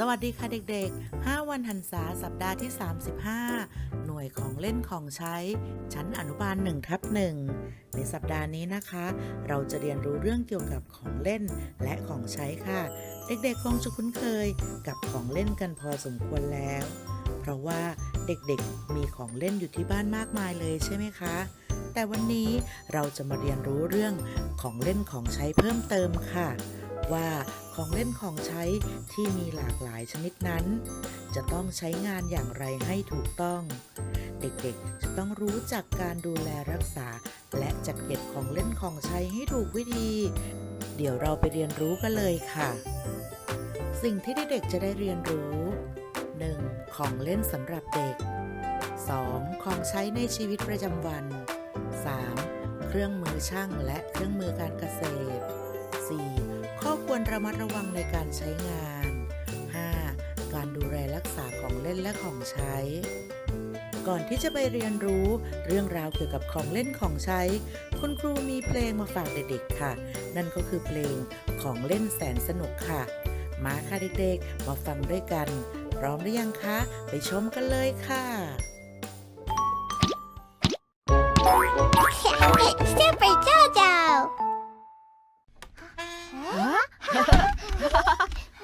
สวัสดีค่ะเด็กๆ 5 วันหันษาสัปดาห์ที่ 35 หน่วยของเล่นของใช้ ชั้นอนุบาล1ทับ1ในสัปดาห์นี้นะคะ เราจะเรียนรู้เรื่องเกี่ยวกับของเล่นและของใช้ค่ะ เด็กๆ คงจะคุ้นเคยกับของเล่นกันพอสมควรแล้ว เพราะว่าเด็กๆ มีของเล่นอยู่ที่บ้านมากมายเลยใช่ไหมคะ แต่วันนี้เราจะมาเรียนรู้เรื่องของเล่นของใช้เพิ่มเติมค่ะ ว่าของเล่นของใช้ที่มีหลากหลายชนิดนั้น จะต้องใช้งานอย่างไรให้ถูกต้อง เด็กๆ จะต้องรู้จักการดูแลรักษา และจัดเก็บของเล่นของใช้ให้ถูกวิธี เดี๋ยวเราไปเรียนรู้กันเลยค่ะ สิ่งที่เด็กๆจะได้เรียนรู้ 1. ของเล่นสำหรับเด็ก 2. ของใช้ในชีวิตประจำวัน 3. เครื่องมือช่างและเครื่องมือการเกษตร 4. ควรระมัดระวังในการใช้งาน 5. การดูแลรักษาของเล่นและของใช้ ก่อนที่จะไปเรียนรู้เรื่องราวเกี่ยวกับของเล่นของใช้ คุณครูมีเพลงมาฝากเด็กๆค่ะ นั่นก็คือเพลงของเล่นแสนสนุกค่ะ มาค่ะเด็กๆ มาฟังด้วยกัน พร้อมหรือยังคะ ไปชมกันเลยค่ะ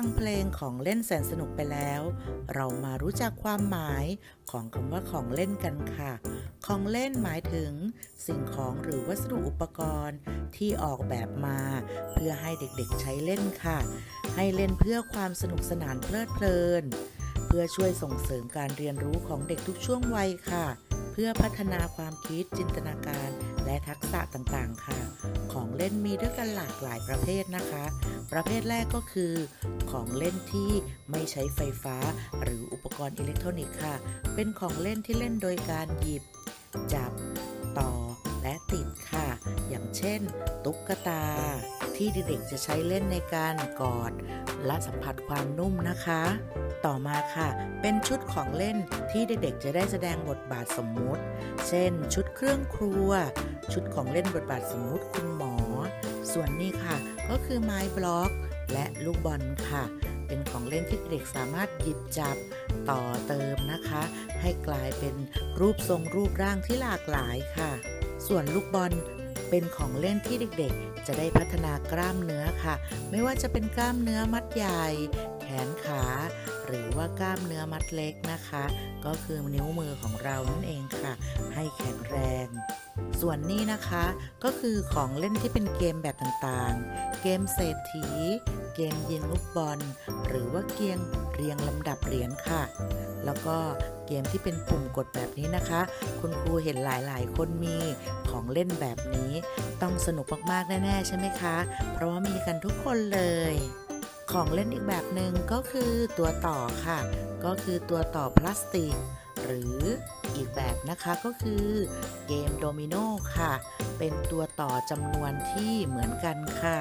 ฟังเพลงของเล่นแสนสนุกไปแล้ว เรามารู้จักความหมายของคำว่าของเล่นกันค่ะ ของเล่นหมายถึง สิ่งของหรือวัสดุอุปกรณ์ที่ออกแบบมา เพื่อให้เด็กๆใช้เล่นค่ะ ให้เล่นเพื่อความสนุกสนานเพลิดเพลิน เพื่อช่วยส่งเสริมการเรียนรู้ของเด็กทุกช่วงวัยค่ะ เพื่อพัฒนาความคิดจินตนาการและทักษะต่างๆ ค่ะ เล่นมีด้วยกันหลากหลายประเภทนะคะ ประเภทแรกก็คือ ของเล่นที่ไม่ใช้ไฟฟ้า หรืออุปกรณ์อิเล็กทรอนิกส์ค่ะ เป็นของเล่นที่เล่นโดยการหยิบ จับ ต่อ และติดค่ะ อย่างเช่น ตุ๊กตา ที่เด็กๆจะใช้เล่นในการกอด และสัมผัสความนุ่มนะคะ ต่อมาค่ะ เป็นชุดของเล่นที่เด็กๆจะได้แสดงบทบาทสมมุติ เช่น ชุดเครื่องครัว ชุดของเล่นบทบาทสมมุติคุณหมอ ส่วนนี้ค่ะ ก็คือไม้บล็อก และลูกบอลค่ะ เป็นของเล่นที่เด็กสามารถหยิบจับต่อเติมนะคะ ให้กลายเป็นรูปทรงรูปร่างที่หลากหลายค่ะ ส่วนลูกบอลเป็นของเล่นที่เด็กๆ จะได้พัฒนากล้ามเนื้อค่ะ ไม่ว่าจะเป็นกล้ามเนื้อมัดใหญ่ นขา หรือว่ากล้ามเนื้อมัดเล็กนะคะ ก็คือนิ้วมือของเรานั่นเองค่ะ ให้แข็งแรง ส่วนนี้นะคะก็คือของเล่นที่เป็นเกมแบบต่างๆ เกมเศรษฐี เกมยิงลูกบอล หรือว่าเกมเรียงลำดับเหรียญค่ะ แล้วก็เกมที่เป็นปุ่มกดแบบนี้นะคะ คุณครูเห็นหลายๆ คนมีของเล่นแบบนี้ ต้องสนุกมากๆ แน่ ๆ ใช่ไหมคะ เพราะว่ามีกันทุกคนเลย ของเล่นอีกแบบหนึ่งก็คือตัวต่อค่ะ ก็คือตัวต่อพลาสติก หรืออีกแบบนะคะก็คือเกมโดมิโนค่ะ เป็นตัวต่อจำนวนที่เหมือนกันค่ะ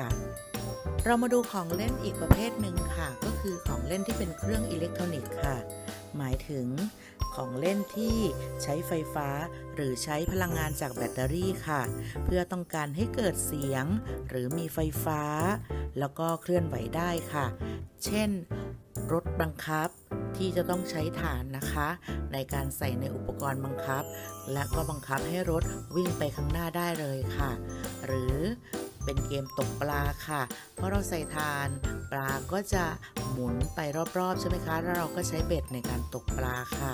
เรามาดูของเล่นอีกประเภทหนึ่งค่ะ ก็คือของเล่นที่เป็นเครื่องอิเล็กทรอนิกส์ค่ะ หมายถึง ของเล่นที่ใช้ไฟฟ้า หรือใช้พลังงานจากแบตเตอรี่ค่ะ เพื่อต้องการให้เกิดเสียง หรือมีไฟฟ้า แล้วก็เคลื่อนไหวได้ค่ะ เช่น รถบังคับที่จะต้องใช้ฐานนะคะ ในการใส่ในอุปกรณ์บังคับ และก็บังคับให้รถวิ่งไปข้างหน้าได้เลยค่ะ หรือ เป็นเกมตกปลาค่ะ เพราะเราใส่ทานปลาก็จะหมุนไปรอบๆใช่ไหมคะ แล้วเราก็ใช้เบ็ดในการตกปลาค่ะ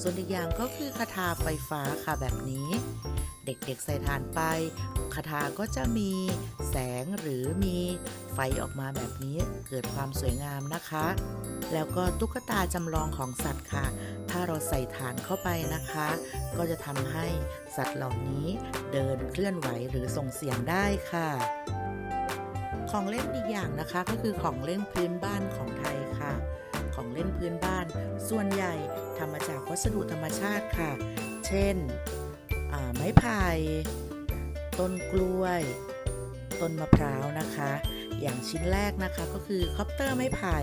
ส่วนอีกอย่างก็คือคาถาไฟฟ้าค่ะแบบนี้ เด็กๆใส่ทานไปคาถาก็จะมีแสงหรือมีไฟออกมาแบบนี้เกิดความสวยงามนะคะ แล้วก็ตุ๊กตาจำลองของสัตว์ค่ะ ถ้าเราใส่ฐานเข้าไปนะคะ ก็จะทำให้สัตว์เหล่านี้เดินเคลื่อนไหวหรือส่งเสียงได้ค่ะ ของเล่นอีกอย่างนะคะก็คือของเล่นพื้นบ้านของไทยค่ะ ของเล่นพื้นบ้าน ส่วนใหญ่ทำมาจากวัสดุธรรมชาติค่ะ เช่น ไม้ไผ่ต้นกล้วย ต้นมะพร้าวนะคะ อย่างชิ้นแรกนะคะก็คือคอปเตอร์ไม้ไผ่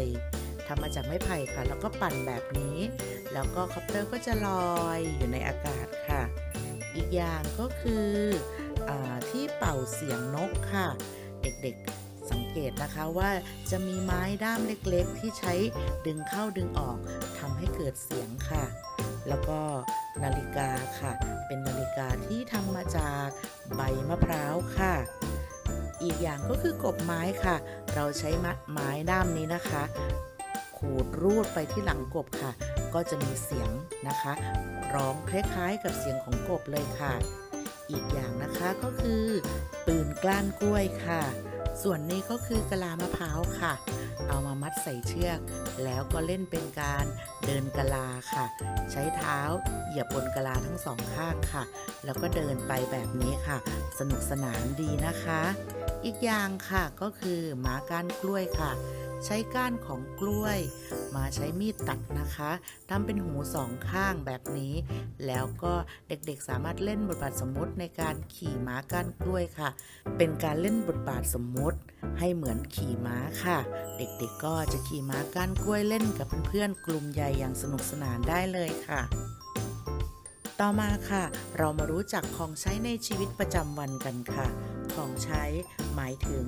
ทำมาจากไม้ไผ่ค่ะ แล้วก็ปั่นแบบนี้ แล้วก็คอปเตอร์ก็จะลอยอยู่ในอากาศค่ะ อีกอย่างก็คืออที่เป่าเสียงนกค่ะ เด็กๆสังเกตนะคะว่าจะมีไม้ด้ามเล็กๆ ที่ใช้ดึงเข้าดึงออกทำให้เกิดเสียงค่ะ แล้วก็นาฬิกาค่ะ เป็นนาฬิกาที่ทำมาจากใบมะพร้าวค่ะ อีกอย่างก็คือกบไม้ค่ะ เราใช้ไม้ด้ามนี้นะคะ ขูดรูดไปที่หลังกบค่ะ ก็จะมีเสียงนะคะ ร้องคล้ายๆกับเสียงของกบเลยค่ะ อีกอย่างนะคะก็คือปืนกล้านกล้วยค่ะ ส่วนนี้ก็คือกะลามะพร้าวค่ะ เอามามัดใส่เชือก แล้วก็เล่นเป็นการเดินกะลาค่ะ ใช้เท้าเหยียบบนกะลาทั้งสองข้างค่ะ แล้วก็เดินไปแบบนี้ค่ะ สนุกสนานดีนะคะ อีกอย่างค่ะก็คือหมาก้านกล้วยค่ะ ใช้ก้านของกล้วย มาใช้มีดตัดนะคะทำเป็นหูสองข้างแบบนี้ แล้วก็เด็กๆสามารถเล่นบทบาทสมมติในการขี่ม้าก้านกล้วยค่ะ เป็นการเล่นบทบาทสมมติให้เหมือนขี่ม้าค่ะ เด็กๆก็จะขี่ม้าก้านกล้วยเล่นกับเพื่อนๆกลุ่มใหญ่อย่างสนุกสนานได้เลยค่ะต่อมาค่ะ เรามารู้จักของใช้ในชีวิตประจำวันกันค่ะ ของใช้ หมายถึง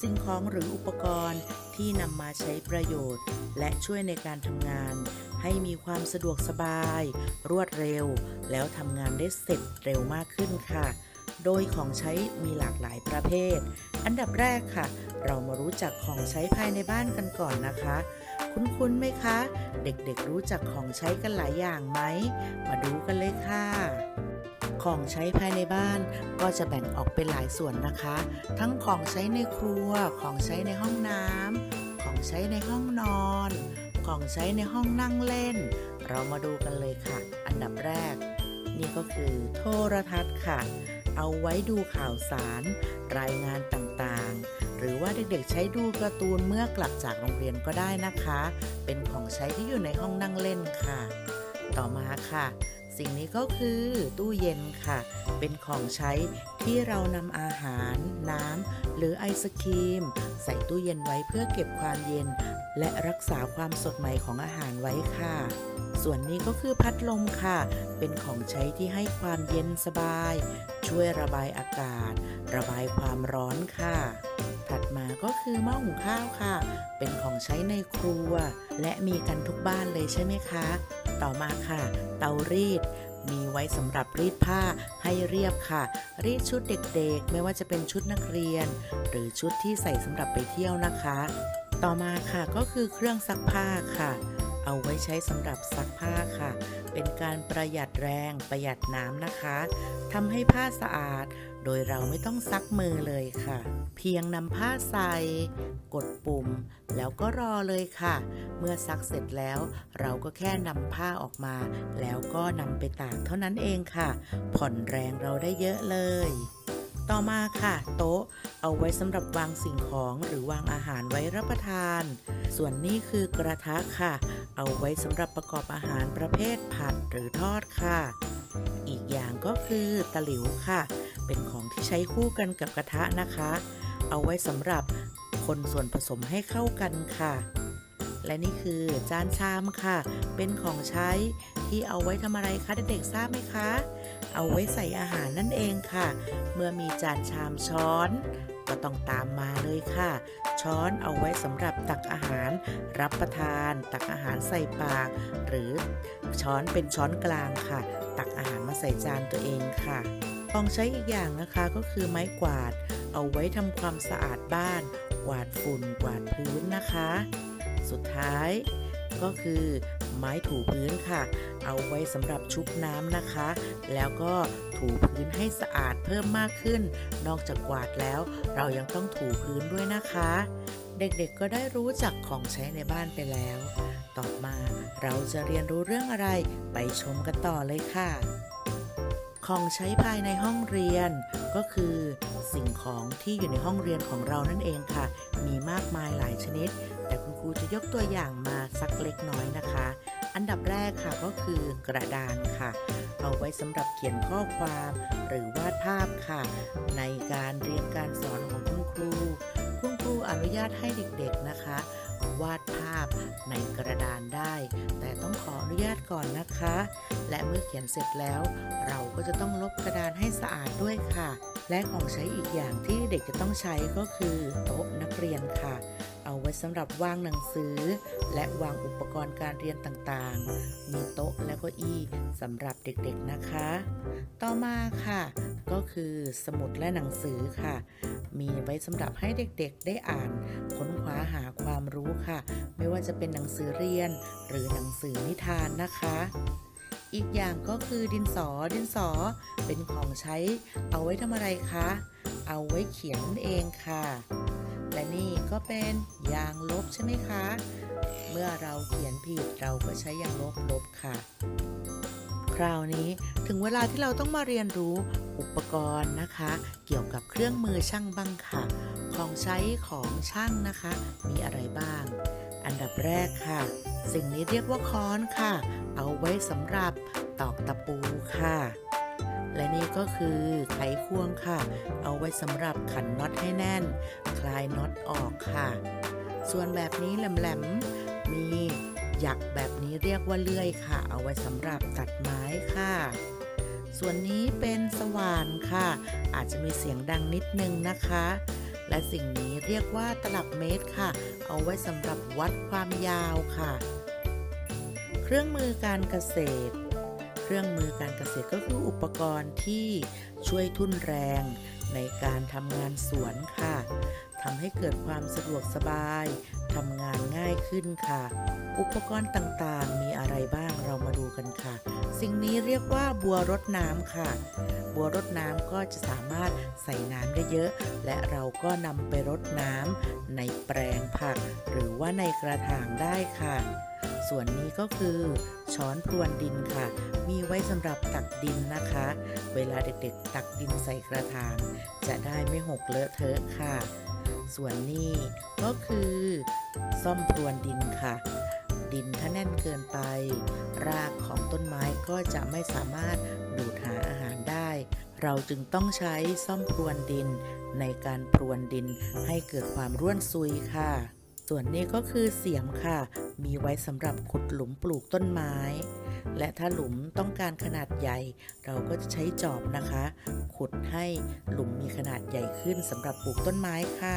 สิ่งของหรืออุปกรณ์ที่นำมาใช้ประโยชน์ และช่วยในการทำงาน ให้มีความสะดวกสบาย รวดเร็ว แล้วทำงานได้เสร็จเร็วมากขึ้นค่ะ โดยของใช้มีหลากหลายประเภท อันดับแรกค่ะ เรามารู้จักของใช้ภายในบ้านกันก่อนนะคะคุ้นๆไหมคะ เด็กๆรู้จักของใช้กันหลายอย่างไหม มาดูกันเลยค่ะ ของใช้ภายในบ้านก็จะแบ่งออกเป็นหลายส่วนนะคะ ทั้งของใช้ในครัว ของใช้ในห้องน้ำของใช้ในห้องนอน ของใช้ในห้องนั่งเล่น เรามาดูกันเลยค่ะ อันดับแรก นี่ก็คือโทรทัศน์ค่ะ เอาไว้ดูข่าวสาร รายงานต่างๆ หรือว่าเด็กๆใช้ดูการ์ตูนเมื่อกลับจากโรงเรียนก็ได้นะคะ เป็นของใช้ที่อยู่ในห้องนั่งเล่นค่ะ ต่อมาค่ะ สิ่งนี้ก็คือตู้เย็นค่ะ เป็นของใช้ที่เรานำอาหาร น้ำหรือไอศครีม ใส่ตู้เย็นไว้เพื่อเก็บความเย็น และรักษาความสดใหม่ของอาหารไว้ค่ะ ส่วนนี้ก็คือพัดลมค่ะ เป็นของใช้ที่ให้ความเย็นสบาย ช่วยระบายอากาศ ระบายความร้อนค่ะ ถัดมาก็คือหม้อหุงข้าวค่ะ เป็นของใช้ในครัว และมีกันทุกบ้านเลยใช่ไหมคะ ต่อมาค่ะ เตารีด มีไว้สำหรับรีดผ้าให้เรียบค่ะ รีดชุดเด็กๆ ไม่ว่าจะเป็นชุดนักเรียน หรือชุดที่ใส่สำหรับไปเที่ยวนะคะ ต่อมาค่ะก็คือเครื่องซักผ้าค่ะ เอาไว้ใช้สำหรับซักผ้าค่ะ เป็นการประหยัดแรงประหยัดน้ำนะคะทำให้ผ้าสะอาด โดยเราไม่ต้องซักมือเลยค่ะ เพียงนำผ้าใส่กดปุ่ม แล้วก็รอเลยค่ะ เมื่อซักเสร็จแล้ว เราก็แค่นำผ้าออกมา แล้วก็นำไปตากเท่านั้นเองค่ะ ผ่อนแรงเราได้เยอะเลย ต่อมาค่ะ โต๊ะ เอาไว้สำหรับวางสิ่งของหรือวางอาหารไว้รับประทาน ส่วนนี้คือกระทะค่ะ เอาไว้สำหรับประกอบอาหารประเภทผัดหรือทอดค่ะ อีกอย่างก็คือตะหลิวค่ะ เป็นของที่ใช้คู่กันกับกระทะนะคะ เอาไว้สำหรับคนส่วนผสมให้เข้ากันค่ะ และนี่คือจานชามค่ะ เป็นของใช้ที่เอาไว้ทำอะไรคะเด็กๆทราบไหมคะ เอาไว้ใส่อาหารนั่นเองค่ะ เมื่อมีจานชามช้อน ก็ต้องตามมาเลยค่ะ ช้อนเอาไว้สำหรับตักอาหาร รับประทาน ตักอาหารใส่ปาก หรือช้อนเป็นช้อนกลางค่ะ ตักอาหารมาใส่จานตัวเองค่ะ ของใช้อีกอย่างนะคะก็คือไม้กวาด เอาไว้ทำความสะอาดบ้าน กวาดฝุ่นกวาดพื้นนะคะ สุดท้ายก็คือไม้ถูพื้นค่ะ เอาไว้สำหรับชุบน้ำนะคะ แล้วก็ถูพื้นให้สะอาดเพิ่มมากขึ้น นอกจากกวาดแล้ว เรายังต้องถูพื้นด้วยนะคะ เด็กๆก็ได้รู้จักของใช้ในบ้านไปแล้ว ต่อมาเราจะเรียนรู้เรื่องอะไรไปชมกันต่อเลยค่ะ ของใช้ภายในห้องเรียน ก็คือสิ่งของที่อยู่ในห้องเรียนของเรานั่นเองค่ะ มีมากมายหลายชนิด แต่คุณครูจะยกตัวอย่างมาสักเล็กน้อยนะคะ อันดับแรกค่ะก็คือกระดานค่ะ เอาไว้สำหรับเขียนข้อความหรือวาดภาพค่ะ ในการเรียนการสอนของคุณครู คุณครูอนุญาตให้เด็กๆนะคะ วาดภาพในกระดานได้ แต่ต้องขออนุญาตก่อนนะคะ และเมื่อเขียนเสร็จแล้ว เราก็จะต้องลบกระดานให้สะอาดด้วยค่ะ และของใช้อีกอย่างที่เด็กจะต้องใช้ก็คือ โต๊ะนักเรียนค่ะ เอาไว้สำหรับวางหนังสือ และวางอุปกรณ์การเรียนต่างๆ มีโต๊ะและเก้าอี้สำหรับเด็กๆนะคะ ต่อมาค่ะ ก็คือสมุดและหนังสือค่ะ มีไว้สำหรับให้เด็กๆได้อ่าน ค้นคว้าหาความรู้ค่ะ ไม่ว่าจะเป็นหนังสือเรียน หรือหนังสือนิทานนะคะอีกอย่างก็คือดินสอ ดินสอเป็นของใช้ เอาไว้ทำอะไรคะ เอาไว้เขียนนั่นเองค่ะ และนี่ก็เป็นยางลบใช่ไหมคะ เมื่อเราเขียนผิดเราก็ใช้ยางลบลบค่ะ คราวนี้ถึงเวลาที่เราต้องมาเรียนรู้อุปกรณ์นะคะ เกี่ยวกับเครื่องมือช่างบ้างค่ะ ของใช้ของช่างนะคะ มีอะไรบ้าง อันดับแรกค่ะ สิ่งนี้เรียกว่าค้อนค่ะ เอาไว้สำหรับตอกตะปูค่ะ และนี่ก็คือไขควงค่ะ เอาไว้สำหรับขันน็อตให้แน่น คลายน็อตออกค่ะ ส่วนแบบนี้แหลมๆ มีหยักแบบนี้เรียกว่าเลื่อยค่ะ เอาไว้สำหรับตัดไม้ค่ะ ส่วนนี้เป็นสว่านค่ะ อาจจะมีเสียงดังนิดนึงนะคะ และสิ่งนี้เรียกว่าตลับเมตรค่ะ เอาไว้สำหรับวัดความยาวค่ะ เครื่องมือการเกษตร เครื่องมือการเกษตรก็คืออุปกรณ์ที่ช่วยทุ่นแรงในการทำงานสวนค่ะทำให้เกิดความสะดวกสบายทำงานง่ายขึ้นค่ะ อุปกรณ์ต่างๆ มีอะไรบ้างเรามาดูกันค่ะ สิ่งนี้เรียกว่าบัวรดน้ำค่ะ บัวรดน้ำก็จะสามารถใส่น้ำได้เยอะ และเราก็นำไปรดน้ำในแปลงผัก หรือว่าในกระถางได้ค่ะ ส่วนนี้ก็คือช้อนพรวนดินค่ะ มีไว้สำหรับตักดินนะคะ เวลาเด็กๆ ตักดินใส่กระถางจะได้ไม่หกเลอะเทอะค่ะ ส่วนนี้ก็คือซ่อมพรวนดินค่ะ ดินถ้าแน่นเกินไป รากของต้นไม้ก็จะไม่สามารถดูดหาอาหารได้ เราจึงต้องใช้ซ่อมพรวนดินในการพรวนดินให้เกิดความร่วนซุยค่ะ ส่วนนี้ก็คือเสียมค่ะ มีไว้สำหรับขุดหลุมปลูกต้นไม้ และถ้าหลุมต้องการขนาดใหญ่ เราก็จะใช้จอบนะคะ ขุดให้หลุมมีขนาดใหญ่ขึ้นสำหรับปลูกต้นไม้ค่ะ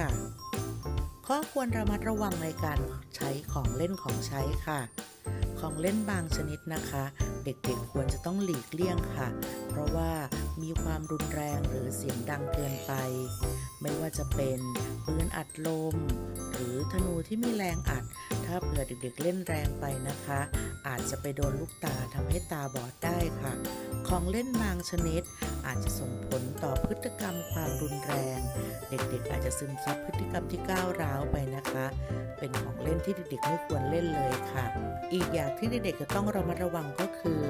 ข้อควรระมัดระวังในการใช้ของเล่นของใช้ค่ะ ของเล่นบางชนิดนะคะ เด็กๆควรจะต้องหลีกเลี่ยงค่ะ เพราะว่า มีความรุนแรงหรือเสียงดังเกินไป ไม่ว่าจะเป็นปืนอัดลม หรือธนูที่มีแรงอัด ถ้าเผื่อเด็กๆเล่นแรงไปนะคะ อาจจะไปโดนลูกตาทำให้ตาบอดได้ค่ะ ของเล่นบางชนิด อาจจะส่งผลต่อพฤติกรรมความรุนแรง เด็กๆอาจจะซึมซับพฤติกรรมที่ก้าวร้าวไปนะคะ เป็นของเล่นที่เด็กๆไม่ควรเล่นเลยค่ะ อีกอย่างที่เด็กๆจะต้องระมัดระวังก็คือ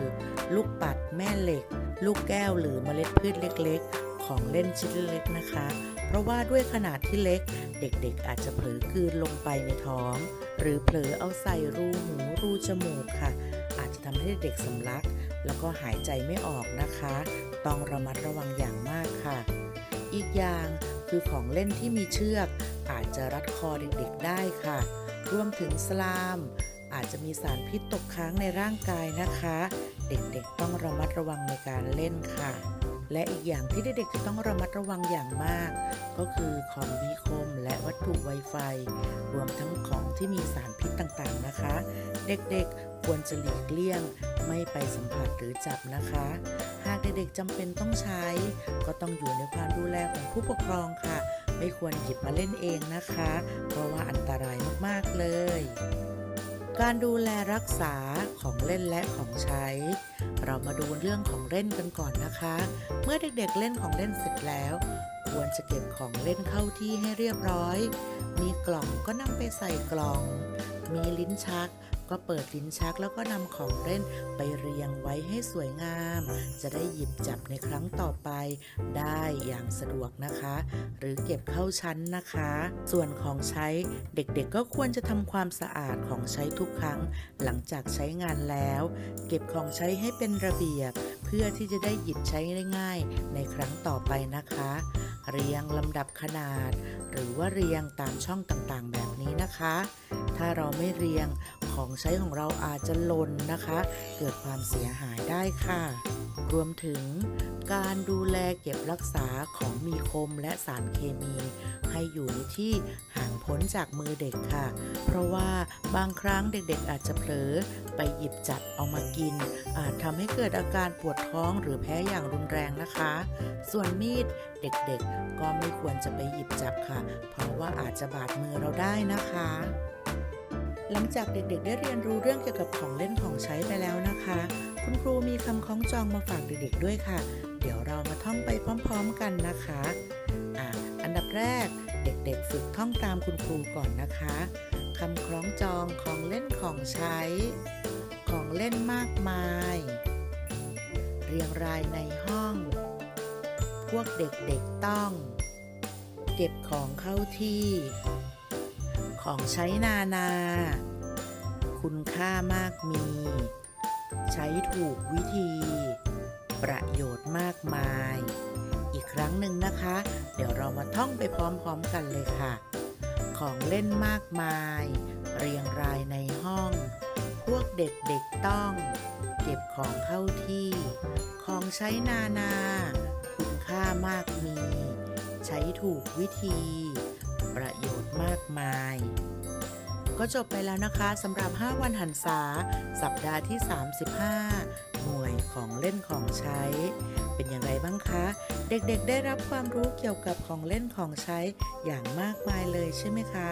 ลูกปัดแม่เหล็ก ลูกแก้วหรือเมล็ดพืชเล็กๆ ของเล่นชิ้นเล็กนะคะ เพราะว่าด้วยขนาดที่เล็ก เด็กๆอาจจะเผลอกลืนลงไปในท้อง หรือเผลอเอาใส่รูหูรูจมูกค่ะ อาจจะทำให้เด็กสำลัก แล้วก็หายใจไม่ออกนะคะ ต้องระมัดระวังอย่างมากค่ะ อีกอย่างคือของเล่นที่มีเชือก อาจจะรัดคอเด็กๆได้ค่ะ รวมถึงสลาม อาจจะมีสารพิษตกค้างในร่างกายนะคะ เด็กๆ ต้องระมัดระวังในการเล่นค่ะ และอีกอย่างที่เด็กๆจะต้องระมัดระวังอย่างมาก ก็คือของมีคมและวัตถุไวไฟ รวมทั้งของที่มีสารพิษต่างๆนะคะ เด็กๆควรจะหลีกเลี่ยง ไม่ไปสัมผัสหรือจับนะคะ หากเด็กๆจำเป็นต้องใช้ ก็ต้องอยู่ในความดูแลของผู้ปกครองค่ะ ไม่ควรหยิบมาเล่นเองนะคะ เพราะว่าอันตรายมากๆเลย การดูแลรักษาของเล่นและของใช้ เรามาดูเรื่องของเล่นกันก่อนนะคะ เมื่อเด็กๆเล่นของเล่นเสร็จแล้ว ควรจะเก็บของเล่นเข้าที่ให้เรียบร้อย มีกล่องก็นำไปใส่กล่อง มีลิ้นชัก ก็เปิดลิ้นชักแล้วก็นำของเล่นไปเรียงไว้ให้สวยงาม จะได้หยิบจับในครั้งต่อไป ได้อย่างสะดวกนะคะ หรือเก็บเข้าชั้นนะคะ ส่วนของใช้เด็กๆก็ควรจะทำความสะอาดของใช้ทุกครั้ง หลังจากใช้งานแล้ว เก็บของใช้ให้เป็นระเบียบ เพื่อที่จะได้หยิบใช้ได้ง่ายในครั้งต่อไปนะคะ เรียงลำดับขนาด หรือว่าเรียงตามช่องต่างๆ แบบนี้นะคะ ถ้าเราไม่เรียงของใช้ของเราอาจจะหล่นนะคะ เกิดความเสียหายได้ค่ะ รวมถึงการดูแลเก็บรักษาของมีคมและสารเคมี ให้อยู่ในที่ห่างพ้นจากมือเด็กค่ะ เพราะว่าบางครั้งเด็กๆอาจจะเผลอไปหยิบจับเอามากิน อาจทำให้เกิดอาการปวดท้องหรือแพ้อย่างรุนแรงนะคะ ส่วนมีดเด็กๆ ก็ไม่ควรจะไปหยิบจับค่ะ เพราะว่าอาจจะบาดมือเราได้นะคะหลังจากเด็กๆ ได้เรียนรู้เรื่องเกี่ยวกับของเล่นของใช้ไปแล้วนะคะ คุณครูมีคำคล้องจองมาฝากเด็กๆด้วยค่ะ เดี๋ยวเรามาท่องไปพร้อมๆกันนะคะอะอันดับแรกเด็กๆ ฝึกท่องตามคุณครูก่อนนะคะคำคล้องจองของเล่นของใช้ ของเล่นมากมาย เรียงรายในห้อง พวกเด็กๆต้อง เก็บของเข้าที่ ของใช้นานา คุณค่ามากมี ใช้ถูกวิธี ประโยชน์มากมาย อีกครั้งหนึ่งนะคะ เดี๋ยวเรามาท่องไปพร้อมๆกันเลยค่ะ ของเล่นมากมาย เรียงรายในห้อง พวกเด็กๆต้อง เก็บของเข้าที่ ของใช้นานา คุณค่ามากมี ใช้ถูกวิธี ประโยชน์มากมาย ก็จบไปแล้วนะคะสำหรับ 5 วันหันษา สัปดาห์ที่ 35 หน่วยของเล่นของใช้ เป็นอย่างไรบ้างคะ เด็กๆ ได้รับความรู้เกี่ยวกับของเล่นของใช้อย่างมากมายเลยใช่ไหมคะ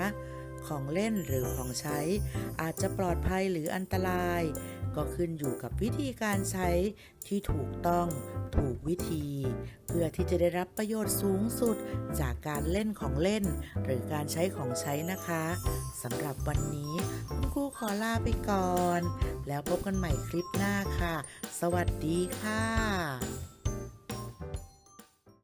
ของเล่นหรือของใช้ อาจจะปลอดภัยหรืออันตราย ก็ขึ้นอยู่กับวิธีการใช้ที่ถูกต้องถูกวิธี เพื่อที่จะได้รับประโยชน์สูงสุดจากการเล่นของเล่น หรือการใช้ของใช้นะคะสำหรับวันนี้คุณครูขอลาไปก่อน แล้วพบกันใหม่คลิปหน้าค่ะ สวัสดีค่ะ